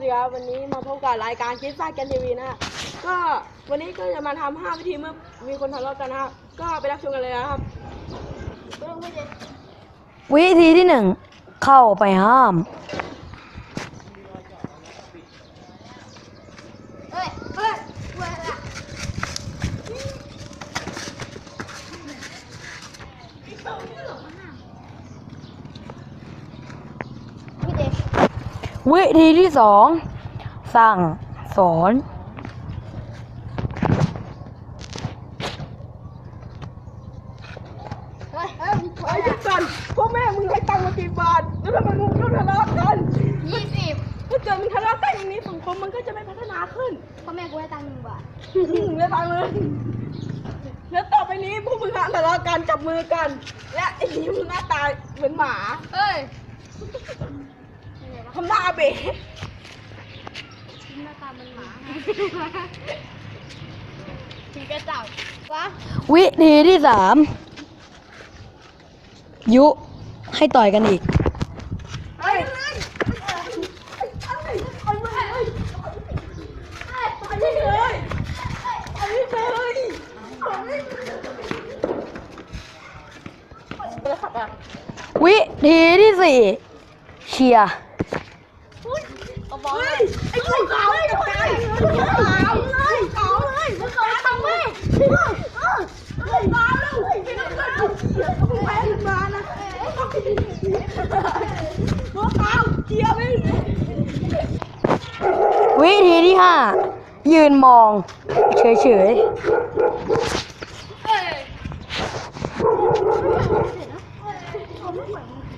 สิครับวันนี้มาพบกับรายการคิดซ่ากันทีวีนะฮะก็วันนี้ก็จะมาทำห้าวิธีเมื่อมีคนทะเลาะกันนะครับก็ไปรับชมกันเลยนะครับวิธีที่หนึ่งเข้าไปห้าม เอ้ยเอ้ยเว้ยอะพี่เด็ก วิธีที่สองสั่งสอน เฮ้ยเฮ้ยมึงไอ้ยุกันพ่อแม่มึงให้ตังค์มากี่บาทแล้วทำไมมึงต้องทะเลาะกันยี่สิบถ้าเกิดมึงทะเลาะกันอย่างนี้สังคมมันก็จะไม่พัฒนาขึ้นพ่อแม่กูให้ตังค์หนึ่งบาทมึงได้ตังค์เลยแล้วต่อไปนี้พวกมึงห้ามทะเลาะกันจับมือกัน และไอ้นี้มึงหน้าตาเหมือนหมา เอ้ยทำหน้าอา เบะชิ้นหน้าตามันหมาผีกระจับวะวิธีที่สามยุให้ต่อยกันอีกวิธีที่สี่เชียร์ เอาบอลเฮ้ยไอ้ขาวขาวไอ้ขาวขาวเลยขาวเลยมึงขาวทำไมเออเออเออมาแล้วไม่ต้องการเอาเขียนเอาแหวนมานะหัวขาวเจียไม่วิธีที่ห้ายืนมอง เฉยเอ้ย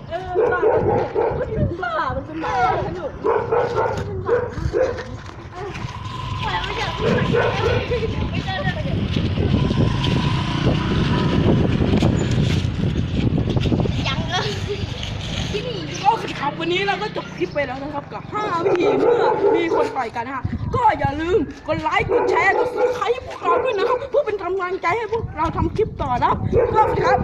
เออบ้ามันเป็นบ้ามันเป็นบ้าสนุก ยังเลยที่นี่โอเคครับวันนี้เราก็จบคลิปไปแล้วนะครับกับ 5 วิธีเมื่อมีคนต่อยกันนะฮะก็อย่าลืมกดไลค์กดแชร์กดซับสไครต์พวกเราด้วยนะครับเพื่อเป็นกำลังใจให้พวกเราทำคลิปต่อนะครับก็ครับ